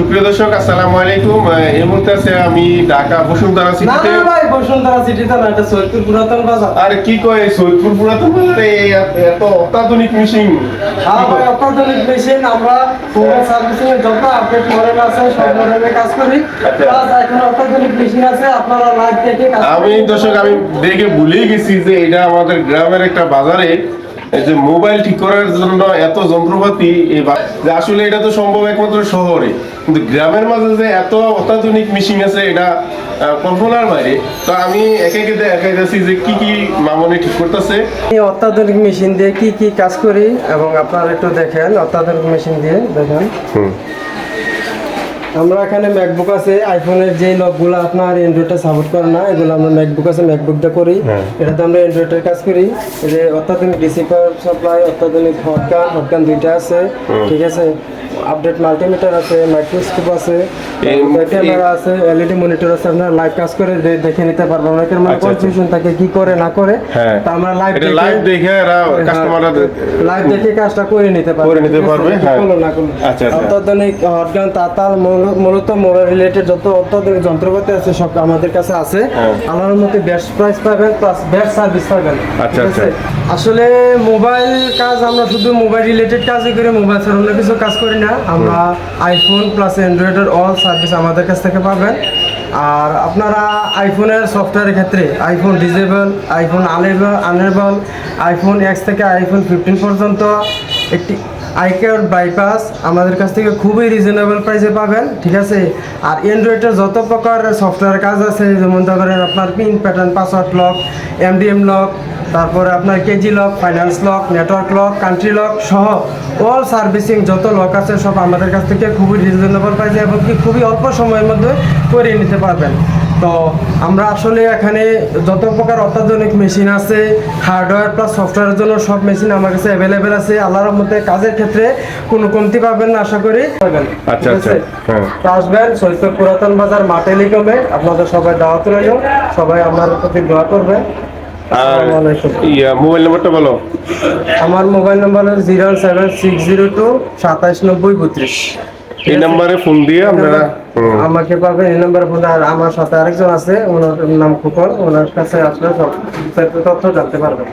সুপ্রিয় দর্শক আসসালামু আলাইকুম। এই মুহূর্তে আছে আমি ঢাকা বসুন্ধরা সিটিতে না ভাই বসুন্ধরা সিটিতে না এটা সৈয়দপুর পুরাতন বাজার। আর কি কয় সৈয়দপুর পুরাতন বাজারে এত- অত্যাধুনিক মেশিন। হ্যাঁ ভাই অত্যাধুনিক মেশিন আমরা মোবাইল সার্ভিসিং এর যত আপডেট মডেল আছে সব মডেলে কাজ করি। আচ্ছা। প্লাস এখন অত্যাধুনিক মেশিন আছে আপনারা লাইভ দেখে আমি দর্শক আমি দেখে ভুলেই গেছি যে এটা আমাদের গ্রামের একটা বাজারে এই যে মোবাইল ঠিক করার জন্য এত যন্ত্রপাতি যে আসলে এটা তো সম্ভব একমাত্র শহরে। কিন্তু গ্রামের মাঝে যে এত অত্যাধুনিক মেশিন আছে এটা কল্পনার বাইরে। তো আমি একে একে দেখাইতেছি যে কি কি মামনি ঠিক করতেছে। অত্যাধুনিক মেশিন দিয়ে কি কি কাজ করি এবং আপনারা একটু দেখেন অত্যাধুনিক মেশিন দিয়ে দেখেন। আমরা এখানে ম্যাকবুক আছে আইফোনের যে লকগুলো আপনার অ্যান্ড্রয়েডটা সাপোর্ট করে না এগুলো আমরা ম্যাকবুক আছে ম্যাকবুকটা করি। এটা এটাতে আমরা অ্যান্ড্রয়েডের কাজ করি। এই যে অত্যাধুনিক ডিসি পাওয়ার সাপ্লাই অত্যাধুনিক হটগান হটগান দুইটা আছে ঠিক আছে? আপডেট মাল্টিমিটার আছে মাইক্রোস্কোপ আছে ক্যামেরা আছে এলইডি মনিটর আছে আপনারা লাইভ কাজ করে দেখে নিতে পারবেন অনেকের মানে আচ্ছা, আচ্ছা। কনফিউশন থাকে কি করে না করে হ্যাঁ তা আমরা লাইভ এটা লাইভ দেখে এরা কাস্টমাররা লাইভ দেখে কাজটা করে নিতে পারবে করে নিতে পারবে, হ্যাঁ। আচ্ছা, আচ্ছা। অত্যাধুনিক হটগান তাতাল মূলত মোবাইল রিলেটেড যত অত্যাধুনিক যন্ত্রপাতি আছে সব আমাদের কাছে আছে হ্যাঁ। আল্লাহর মধ্যে বেস্ট প্রাইস পাবেন প্লাস বেস্ট সার্ভিস পাবেন আচ্ছা, আচ্ছা। আসলে মোবাইল কাজ, আমরা শুধু মোবাইল রিলেটেড কাজই করি, মোবাইল ছাড়া অন্য কিছু কাজ করি না। আমরা আইফোন প্লাস অ্যান্ড্রয়েডের অল সার্ভিস আমাদের কাছ থেকে পাবেন। আর আপনারা আইফোনের সফটওয়্যারের ক্ষেত্রে iPhone disable iPhone enable enable iPhone X থেকে আইফোন ফিফটিন পর্যন্ত একটি আইকার বাইপাস আমাদের কাছ থেকে খুবই রিজনেবল প্রাইসে পাবেন, ঠিক আছে? আর অ্যান্ড্রয়েডের যত প্রকার সফটওয়্যার কাজ আছে, যেমন ধরেন আপনার pin pattern password lock MDM lock তারপরে আপনার KG lock finance lock network lock country lock সহ অল সার্ভিসিং যত লক আছে সব আমাদের কাছ থেকে খুবই রিজনেবল প্রাইসে এবং কি খুবই অল্প সময়ের মধ্যে করে নিতে পারবেন। তো আমরা আসলে এখানে যত প্রকার অত্যাধুনিক মেশিন আছে হার্ডওয়্যার প্লাস সফটওয়্যারের জন্য সব মেশিন আমার কাছে অ্যাভেলেবেল আছে। আল্লাহর মধ্যে কাজের ক্ষেত্রে কোনো কমতি পাবেন না আশা করি। আচ্ছা, আচ্ছা? হ্যাঁ। আসবেন সৈয়দপুর পুরাতন বাজার মাটেলিকমে আপনাদের সবাই দাওয়াত রইল। সবাই আমার প্রতি দোয়া করবেন আর ইয়া মোবাইল নাম্বারটা বলো। আমার mobile number zero seven six zero two সাতাশ নব্বই বত্রিশ। এই নাম্বারে ফোন দিয়ে আপনারা। আমাকে পাবেন এই নাম্বার ফোন আর আমার সাথে আরেকজন আছে ওনার নাম খুকন ওনার কাছে আসলে সব তথ্য জানতে পারবেন।